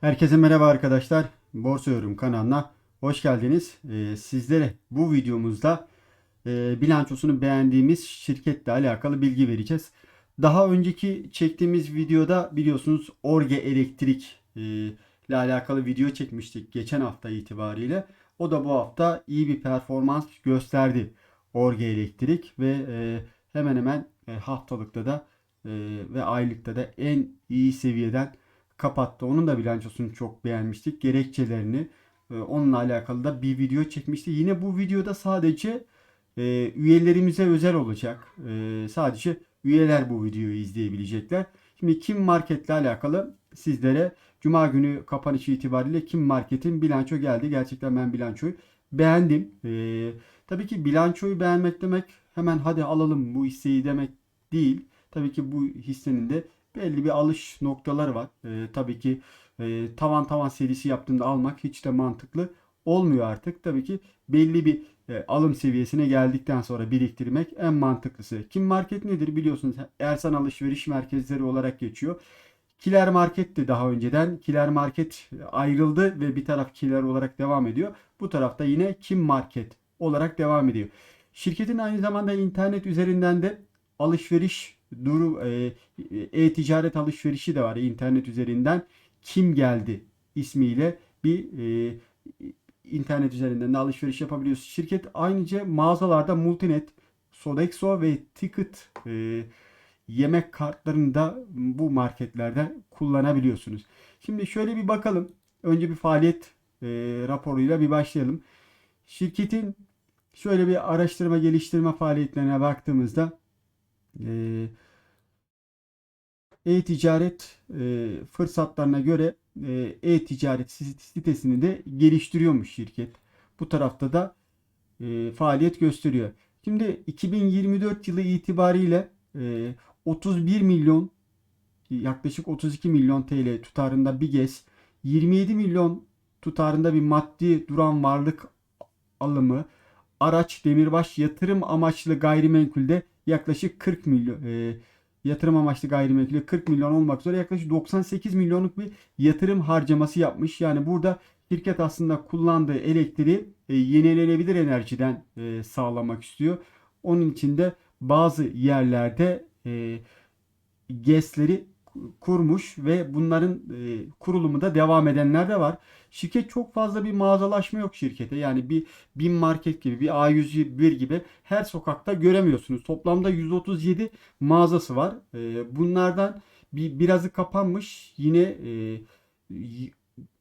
Herkese merhaba arkadaşlar. Borsa Yorum kanalına hoş geldiniz. Ee, sizlere bu videomuzda e, bilançosunu beğendiğimiz şirketle alakalı bilgi vereceğiz. Daha önceki çektiğimiz videoda biliyorsunuz Orge Elektrik e, ile alakalı video çekmiştik geçen hafta itibariyle. O da bu hafta iyi bir performans gösterdi Orge Elektrik ve e, hemen hemen haftalıkta da ve aylıkta da en iyi seviyeden kapattı. Onun da bilançosunu çok beğenmiştik. Gerekçelerini e, onunla alakalı da bir video çekmişti. Yine bu videoda sadece e, üyelerimize özel olacak. E, sadece üyeler bu videoyu izleyebilecekler. Şimdi Kim Market'le alakalı sizlere Cuma günü kapanışı itibariyle Kim Market'in bilanço geldi. Gerçekten ben bilançoyu beğendim. E, tabii ki bilançoyu beğenmek demek hemen hadi alalım bu hisseyi demek değil. Tabii ki bu hissenin de belli bir alış noktaları var. E, tabii ki e, tavan tavan serisi yaptığında almak hiç de mantıklı olmuyor artık. Tabii ki belli bir e, alım seviyesine geldikten sonra biriktirmek en mantıklısı. Kim Market nedir biliyorsunuz Ersan Alışveriş Merkezleri olarak geçiyor. Kiler Market de daha önceden Kiler Market ayrıldı ve bir taraf Kiler olarak devam ediyor. Bu tarafta yine Kim Market olarak devam ediyor. Şirketin aynı zamanda internet üzerinden de alışveriş durum e, e-ticaret alışverişi de var internet üzerinden. Kim geldi ismiyle bir e, internet üzerinden de alışveriş yapabiliyorsunuz. Şirket ayrıca mağazalarda Multinet, Sodexo ve Ticket e, yemek kartlarını da bu marketlerde kullanabiliyorsunuz. Şimdi şöyle bir bakalım. Önce bir faaliyet e, raporuyla bir başlayalım. Şirketin şöyle bir araştırma geliştirme faaliyetlerine baktığımızda e-ticaret e, fırsatlarına göre e, e-ticaret sitesini de geliştiriyormuş şirket. Bu tarafta da e, faaliyet gösteriyor. Şimdi 2024 yılı itibariyle e, 31 milyon yaklaşık 32 milyon TL tutarında bir GES, 27 milyon tutarında bir maddi duran varlık alımı, araç, demirbaş, yatırım amaçlı gayrimenkulde yaklaşık 40 milyon e, yatırım amaçlı gayrimenkulde 40 milyon olmak üzere yaklaşık 98 milyonluk bir yatırım harcaması yapmış. Yani burada şirket aslında kullandığı elektriği e, yenilenebilir enerjiden e, sağlamak istiyor. Onun için de bazı yerlerde e, GES'leri kurmuş ve bunların e, kurulumu da devam edenler de var. Şirket çok fazla bir mağazalaşma yok şirkete. Yani bir BİM Market gibi, bir A101 gibi her sokakta göremiyorsunuz. Toplamda 137 mağazası var. E, bunlardan bir birazı kapanmış. Yine e,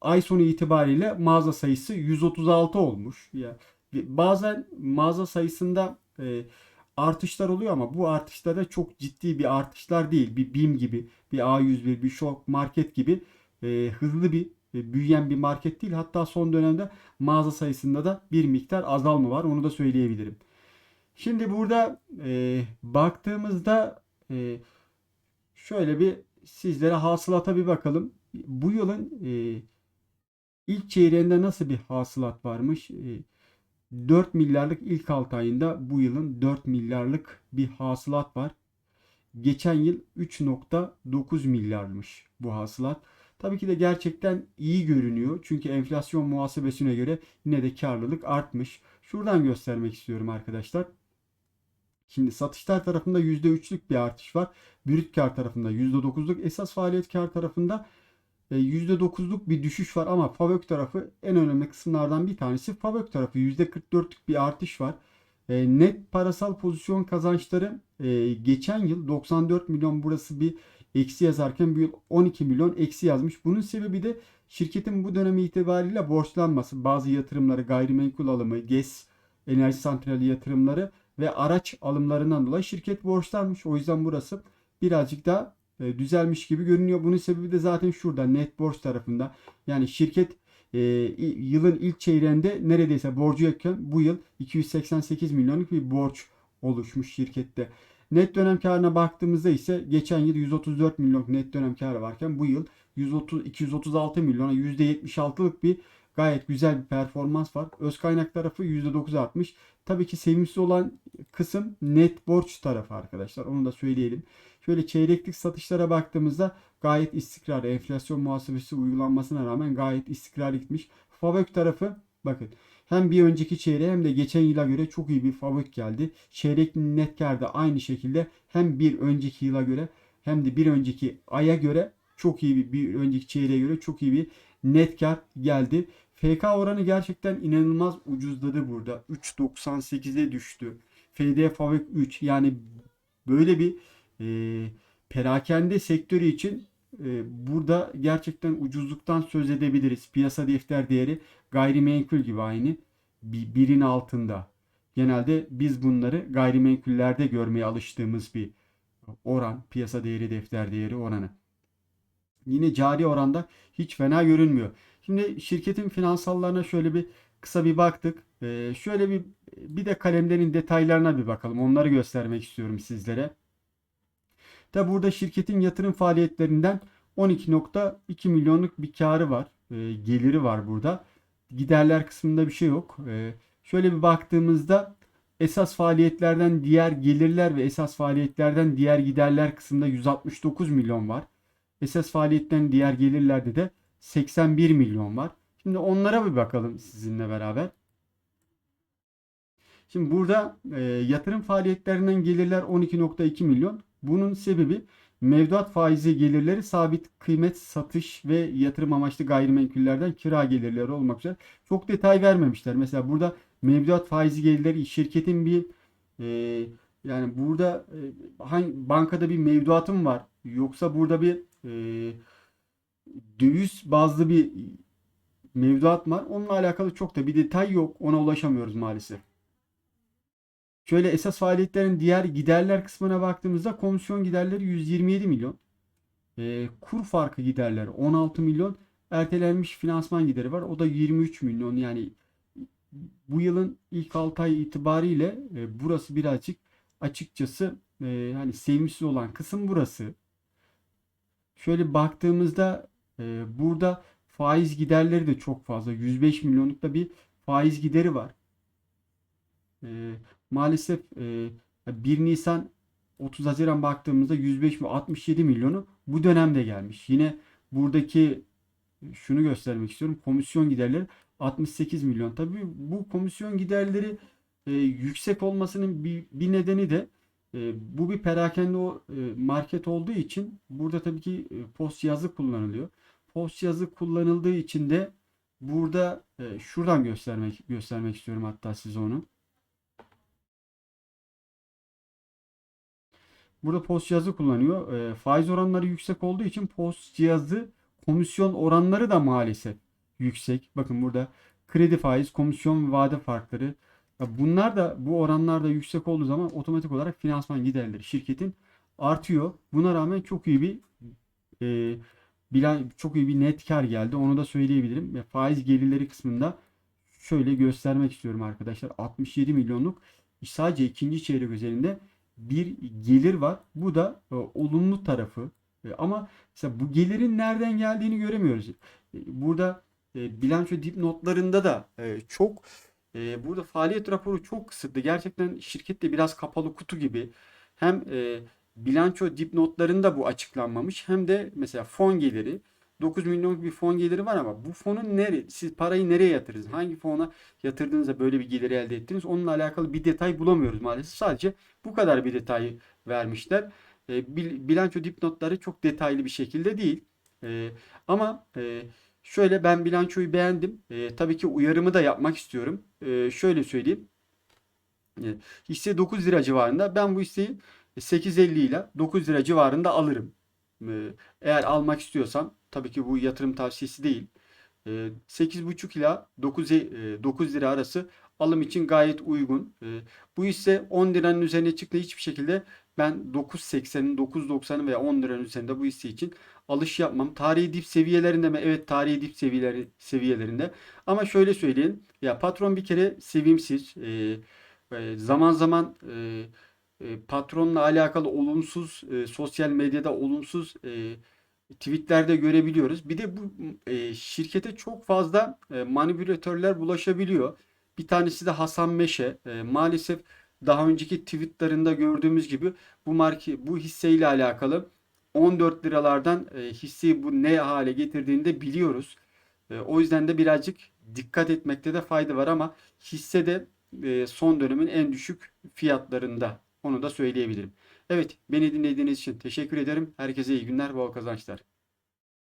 ay sonu itibariyle mağaza sayısı 136 olmuş. Ya yani bazen mağaza sayısında e, artışlar oluyor ama bu artışlarda çok ciddi bir artışlar değil. Bir BİM gibi, bir A101, bir Şok Market gibi e, hızlı bir e, büyüyen bir market değil. Hatta son dönemde mağaza sayısında da bir miktar azalma var. Onu da söyleyebilirim. Şimdi burada e, baktığımızda e, şöyle bir sizlere hasılata bir bakalım. Bu yılın e, ilk çeyreğinde nasıl bir hasılat varmış? E, 4 milyarlık ilk 6 ayında bu yılın 4 milyarlık bir hasılat var. Geçen yıl 3.9 milyarmış bu hasılat. Tabii ki de gerçekten iyi görünüyor. Çünkü enflasyon muhasebesine göre yine de karlılık artmış. Şuradan göstermek istiyorum arkadaşlar. Şimdi satışlar tarafında %3'lük bir artış var. Brüt kar tarafında %9'luk. Esas faaliyet kar tarafında %9'luk bir düşüş var ama Favök tarafı en önemli kısımlardan bir tanesi. Favök tarafı %44'lük bir artış var. E, net parasal pozisyon kazançları e, geçen yıl 94 milyon burası bir eksi yazarken bu yıl 12 milyon eksi yazmış. Bunun sebebi de şirketin bu dönemi itibariyle borçlanması. Bazı yatırımları, gayrimenkul alımı, GES, enerji santrali yatırımları ve araç alımlarından dolayı şirket borçlanmış. O yüzden burası birazcık daha e, düzelmiş gibi görünüyor. Bunun sebebi de zaten şurada net borç tarafında. Yani şirket e, yılın ilk çeyreğinde neredeyse borcu yokken bu yıl 288 milyonluk bir borç oluşmuş şirkette. Net dönem karına baktığımızda ise geçen yıl 134 milyon net dönem karı varken bu yıl 130 236 milyona %76'lık bir gayet güzel bir performans var. Öz kaynak tarafı %9 artmış. Tabii ki sevimsiz olan kısım net borç tarafı arkadaşlar. Onu da söyleyelim. Şöyle çeyreklik satışlara baktığımızda gayet istikrarlı. Enflasyon muhasebesi uygulanmasına rağmen gayet istikrarlı gitmiş. Favök tarafı bakın hem bir önceki çeyreğe hem de geçen yıla göre çok iyi bir favök geldi. Çeyrek net kar da aynı şekilde hem bir önceki yıla göre hem de bir önceki aya göre çok iyi bir, bir önceki çeyreğe göre çok iyi bir net kar geldi. FK oranı gerçekten inanılmaz ucuzladı burada. 3.98'e düştü. FD Favök 3 yani böyle bir e, perakende sektörü için e, burada gerçekten ucuzluktan söz edebiliriz. Piyasa defter değeri gayrimenkul gibi aynı bir, birin altında. Genelde biz bunları gayrimenkullerde görmeye alıştığımız bir oran. Piyasa değeri defter değeri oranı. Yine cari oranda hiç fena görünmüyor. Şimdi şirketin finansallarına şöyle bir kısa bir baktık. Ee, şöyle bir bir de kalemlerin detaylarına bir bakalım. Onları göstermek istiyorum sizlere. Da burada şirketin yatırım faaliyetlerinden 12.2 milyonluk bir karı var. E, geliri var burada. Giderler kısmında bir şey yok. E, şöyle bir baktığımızda esas faaliyetlerden diğer gelirler ve esas faaliyetlerden diğer giderler kısmında 169 milyon var. Esas faaliyetten diğer gelirlerde de 81 milyon var. Şimdi onlara bir bakalım sizinle beraber. Şimdi burada e, yatırım faaliyetlerinden gelirler 12.2 milyon. Bunun sebebi mevduat faizi gelirleri sabit kıymet satış ve yatırım amaçlı gayrimenkullerden kira gelirleri olmak üzere çok detay vermemişler. Mesela burada mevduat faizi gelirleri şirketin bir e, yani burada e, hangi bankada bir mevduatım var yoksa burada bir e, döviz bazlı bir mevduat var. Onunla alakalı çok da bir detay yok. Ona ulaşamıyoruz maalesef. Şöyle esas faaliyetlerin diğer giderler kısmına baktığımızda komisyon giderleri 127 milyon. E, kur farkı giderleri 16 milyon. Ertelenmiş finansman gideri var. O da 23 milyon. Yani bu yılın ilk 6 ay itibariyle e, burası birazcık açıkçası e, hani sevimsiz olan kısım burası. Şöyle baktığımızda e, burada faiz giderleri de çok fazla. 105 milyonluk da bir faiz gideri var. E, maalesef e, 1 Nisan 30 Haziran baktığımızda 105 mi 67 milyonu bu dönemde gelmiş. Yine buradaki şunu göstermek istiyorum. Komisyon giderleri 68 milyon. Tabii bu komisyon giderleri e, yüksek olmasının bir, bir nedeni de e, bu bir perakende e, market olduğu için burada tabii ki e, post yazı kullanılıyor. Post yazı kullanıldığı için de burada e, şuradan göstermek göstermek istiyorum hatta size onu. Burada post cihazı kullanıyor. Faiz oranları yüksek olduğu için post cihazı komisyon oranları da maalesef yüksek. Bakın burada kredi faiz, komisyon ve vade farkları. Bunlar da bu oranlar da yüksek olduğu zaman otomatik olarak finansman giderleri şirketin artıyor. Buna rağmen çok iyi bir e, bilan çok iyi bir net kar geldi. Onu da söyleyebilirim. Ve faiz gelirleri kısmında şöyle göstermek istiyorum arkadaşlar. 67 milyonluk sadece ikinci çeyrek özelinde bir gelir var. Bu da e, olumlu tarafı. E, ama mesela bu gelirin nereden geldiğini göremiyoruz. E, burada e, bilanço dipnotlarında da e, çok e, burada faaliyet raporu çok kısıtlı. Gerçekten şirkette biraz kapalı kutu gibi. Hem e, bilanço dipnotlarında bu açıklanmamış hem de mesela fon geliri 9 milyonluk bir fon geliri var ama bu fonun nere siz parayı nereye yatırdınız? Hangi fona yatırdığınızda böyle bir geliri elde ettiniz? Onunla alakalı bir detay bulamıyoruz maalesef. Sadece bu kadar bir detayı vermişler. E, bilanço dipnotları çok detaylı bir şekilde değil. E, ama e, şöyle ben bilançoyu beğendim. E, tabii ki uyarımı da yapmak istiyorum. E, şöyle söyleyeyim. E, hisse 9 lira civarında. Ben bu hisseyi 8.50 ile 9 lira civarında alırım. E, eğer almak istiyorsam Tabii ki bu yatırım tavsiyesi değil. 8,5 ila 9, 9 lira arası alım için gayet uygun. Bu ise 10 liranın üzerine çıktı hiçbir şekilde ben 9.80'in 9.90'ın veya 10 liranın üzerinde bu hisse için alış yapmam. Tarihi dip seviyelerinde mi? Evet tarihi dip seviyeleri, seviyelerinde. Ama şöyle söyleyeyim. Ya patron bir kere sevimsiz. zaman zaman patronla alakalı olumsuz sosyal medyada olumsuz tweetlerde görebiliyoruz. Bir de bu e, şirkete çok fazla e, manipülatörler bulaşabiliyor. Bir tanesi de Hasan Meşe. E, maalesef daha önceki tweetlerinde gördüğümüz gibi bu marki bu hisseyle alakalı 14 liralardan e, hisseyi bu ne hale getirdiğini de biliyoruz. E, o yüzden de birazcık dikkat etmekte de fayda var ama hisse de e, son dönemin en düşük fiyatlarında. Onu da söyleyebilirim. Evet, beni dinlediğiniz için teşekkür ederim. Herkese iyi günler, bol kazançlar.